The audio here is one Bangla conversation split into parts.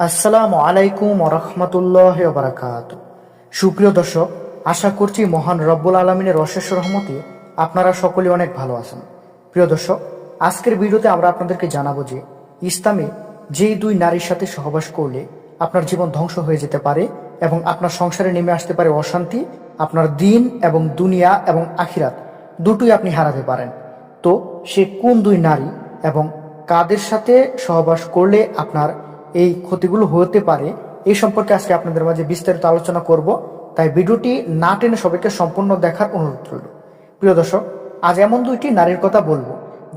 আসসালামু আলাইকুম রহমতুল্লাহ বারাকাত সুপ্রিয় দর্শক, আশা করছি মহান রব্বুল আলমিনের অশেষ রহমতে আপনারা সকলে অনেক ভালো আছেন। প্রিয় দর্শক, আজকের ভিডিওতে আমরা আপনাদেরকে জানাব যে ইসলামে যেই দুই নারীর সাথে সহবাস করলে আপনার জীবন ধ্বংস হয়ে যেতে পারে এবং আপনার সংসারে নেমে আসতে পারে অশান্তি, আপনার দিন এবং দুনিয়া এবং আখিরাত দুটোই আপনি হারাতে পারেন। তো সে কোন দুই নারী এবং কাদের সাথে সহবাস করলে আপনার এই ক্ষতিগুলো হতে পারে, এই সম্পর্কে আজকে আপনাদের মাঝে বিস্তারিত আলোচনা করব। তাই ভিডিওটি না টেনে সবাইকে সম্পূর্ণ দেখার অনুরোধ রইল। প্রিয় দর্শক, আজ এমন দুইটি নারীর কথা বলব,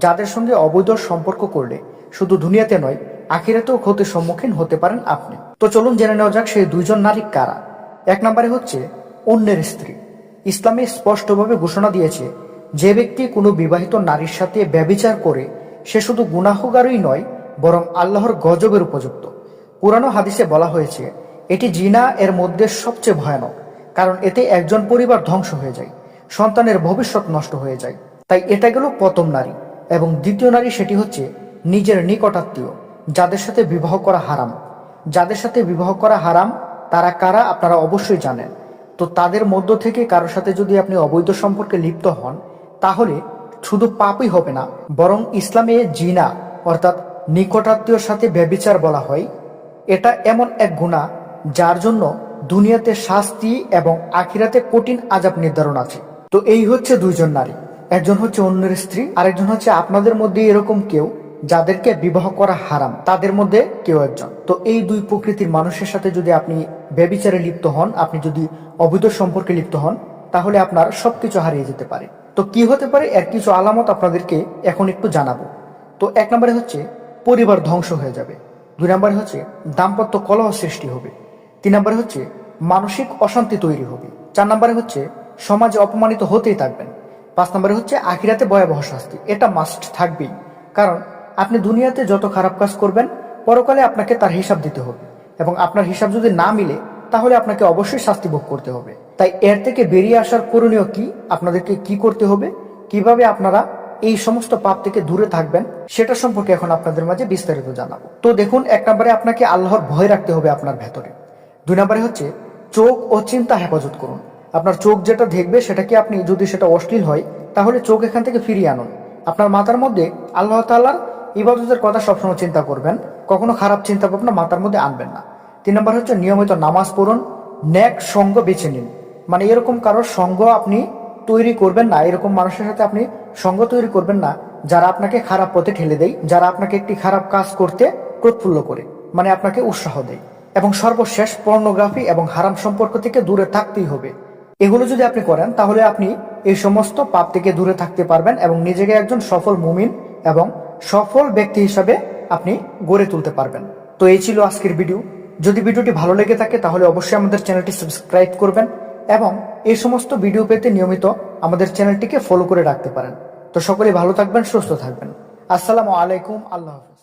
যাদের সঙ্গে অবৈধ সম্পর্ক করলে শুধু দুনিয়াতে নয়, আখিরাতেও ক্ষতির সম্মুখীন হতে পারেন আপনি। তো চলুন জেনে নেওয়া যাক সেই দুইজন নারী কারা। এক নম্বরে হচ্ছে অন্যের স্ত্রী। ইসলামে স্পষ্টভাবে ঘোষণা দিয়েছে, যে ব্যক্তি কোনো বিবাহিত নারীর সাথে ব্যবিচার করে, সে শুধু গুনাহগারই নয় বরং আল্লাহর গজবের উপযুক্ত। পুরানো হাদিসে বলা হয়েছে, এটি জিনা এর মধ্যে সবচেয়ে ভয়ানক, কারণ এতে একজন পরিবার ধ্বংস হয়ে যায়, সন্তানের ভবিষ্যৎ নষ্ট হয়ে যায়। তাই এটা গেল প্রথম নারী এবং দ্বিতীয় নারী সেটি হচ্ছে নিজের নিকটাত্মীয়, যাদের সাথে বিবাহ করা হারাম। যাদের সাথে বিবাহ করা হারাম, তারা কারা আপনারা অবশ্যই জানেন। তো তাদের মধ্য থেকে কারোর সাথে যদি আপনি অবৈধ সম্পর্কে লিপ্ত হন, তাহলে শুধু পাপই হবে না, বরং ইসলামে জিনা, অর্থাৎ নিকটাত্মীয়র সাথে ব্যবিচার বলা হয়। এটা এমন এক গুণা, যার জন্য দুনিয়াতে শাস্তি এবং আখিরাতে কঠিন আজাব নির্ধারণ আছে। তো এই হচ্ছে দুইজন নারী। একজন হচ্ছে অন্যের স্ত্রী, আরেকজন হচ্ছে আপনাদের মধ্যে এরকম কেউ যাদেরকে বিবাহ করা হারাম, তাদের মধ্যে কেউ একজন। তো এই দুই প্রকৃতির মানুষের সাথে যদি আপনি ব্যবিচারে লিপ্ত হন, আপনি যদি অবৈধ সম্পর্কে লিপ্ত হন, তাহলে আপনার সবকিছু হারিয়ে যেতে পারে। তো কি হতে পারে? এর কিছু আলামত আপনাদেরকে এখন একটু জানাব। তো এক নম্বরে হচ্ছে পরিবার ধ্বংস হয়ে যাবে। দুই নম্বরে হচ্ছে দাম্পত্য কলহ সৃষ্টি হবে। তিন নম্বরে হচ্ছে মানসিক অশান্তি তৈরি হবে। চার নম্বরে হচ্ছে সমাজে অপমানিত হতেই থাকবেন। পাঁচ নম্বরে হচ্ছে আখিরাতে ভয়াবহ শাস্তি। এটা মাস্ট থাকবেই। কারণ আপনি দুনিয়াতে যত খারাপ কাজ করবেন, পরকালে আপনাকে তার হিসাব দিতে হবে। এবং আপনার হিসাব যদি না মিলে, তাহলে আপনাকে অবশ্যই শাস্তি ভোগ করতে হবে। তাই এর থেকে বেরিয়ে আসার করণীয় কি? আপনাদেরকে কি করতে হবে? কীভাবে আপনারা এই সমস্ত পাপ থেকে দূরে থাকবেন, সেটা সম্পর্কে এখন আপনাদের মাঝে বিস্তারিত জানাব। তো দেখুন, এক নম্বরে আপনাকে আল্লাহর ভয় রাখতে হবে আপনার ভেতরে। দুই নম্বরে হচ্ছে, চোখ ও চিন্তা হেফাজত করুন। আপনার চোখ যেটা দেখবে, সেটাকে আপনি যদি সেটা অশ্লীল হয়, তাহলে চোখ এখান থেকে ফিরিয়ে আনুন। আপনার মাথার মধ্যে আল্লাহ তাল্লাহর ইবাদতের কথা সবসময় চিন্তা করবেন, কখনো খারাপ চিন্তা ভাবনা মাথার মধ্যে আনবেন না। তিন নম্বর হচ্ছে, নিয়মিত নামাজ পড়ুন, ন্যাক সঙ্গ বেছে নিন। মানে এরকম কারোর সঙ্গ আপনি তৈরি করবেন না, এরকম মানুষের সাথে আপনি সঙ্গ তৈরি করবেন না, যারা আপনাকে খারাপ পথে ঠেলে দেয়, যারা আপনাকে একটি খারাপ কাজ করতে প্রৎফুল্ল করে মানে আপনাকে উৎসাহ দেয়। এবং সর্বশেষ পর্নোগ্রাফি এবং হারাম সম্পর্ক থেকে দূরে থাকতেই হবে। এগুলো যদি আপনি করেন, তাহলে আপনি এই সমস্ত পাপ থেকে দূরে থাকতে পারবেন এবং নিজেকে একজন সফল মুমিন এবং সফল ব্যক্তি হিসাবে আপনি গড়ে তুলতে পারবেন। তো এই ছিল আজকের ভিডিও। যদি ভিডিওটি ভালো লেগে থাকে, তাহলে অবশ্যই আমাদের চ্যানেলটি সাবস্ক্রাইব করবেন। এবং এই সমস্ত ভিডিও পেতে নিয়মিত আমাদের চ্যানেলটিকে ফলো করে রাখতে পারেন। তো সকলে ভালো থাকবেন, সুস্থ থাকবেন। আসসালামু আলাইকুম, আল্লাহ হাফিজ।